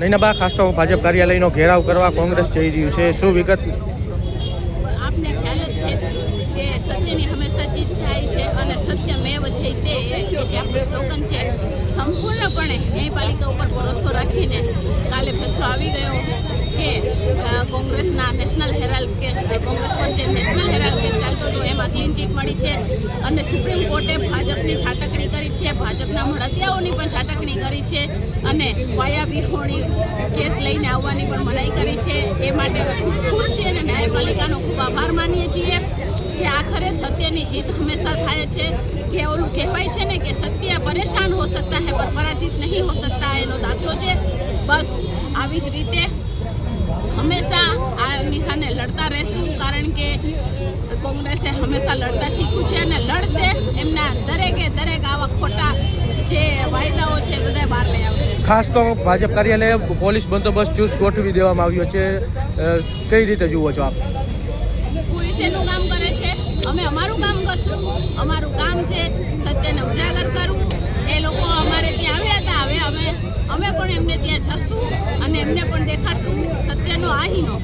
નૈનાબા ખાસ તો ભાજપ કાર્યાલયનો ઘેરાવ કરવા કોંગ્રેસ જઈ રહ્યું છે. શું વિગત? આપને ખ્યાલ જ છે કે સત્યની હંમેશા જીત થાય છે અને સત્યમેવ જયતે એ તે જે આપણું છે, સંપૂર્ણપણે ન્યાયપાલિકા ઉપર ભરોસો રાખીને કાલે ફેસલો આવી ગયો કે કોંગ્રેસના નેશનલ હેરાલ્ડ કે ક્લીન ચીટ મળી છે અને સુપ્રીમ કોર્ટે ભાજપની છાટકણી કરી છે. ભાજપના મળતિયાઓની પણ છાટકણી કરી છે અને વાયા વિહોણી કેસ લઈને આવવાની પણ મનાઈ કરી છે. એ માટે ખુશ છીએ અને ન્યાયપાલિકાનો ખૂબ આભાર માનીએ છીએ કે આખરે સત્યની જીત હંમેશા થાય છે. કે ઓલું કહેવાય છે ને કે સત્ય પરેશાન હો સકતા હે પર પરાજિત નહીં હો સકતા એનો દાખલો છે. બસ આવી જ રીતે હંમેશા આની સામે લડતા રહેશું કારણ કે કોંગ્રેસે હંમેશા લડતા શીખ્યું છે અને લડશે એમના દરેકે દરેક આવા ખોટા જે વાયદાઓ છે બધા બહાર લઈ આવશે. ખાસ તો ભાજપ કાર્યાલય પોલીસ બંદોબસ્ત ચુસ્ત ગોઠવી દેવામાં આવ્યો છે. કઈ રીતે જુઓ છો આપ? પોલીસ એનું કામ કરે છે. અમે અમારું કામ કરશું. અમારું કામ છે સત્યને ઉજાગર કરવું. એ લોકો અમારે ત્યાં આવ્યા હતા. હવે અમે અમે પણ એમને ત્યાં જશું અને એમને પણ દેખાડશું. સત્યનો આહીનો.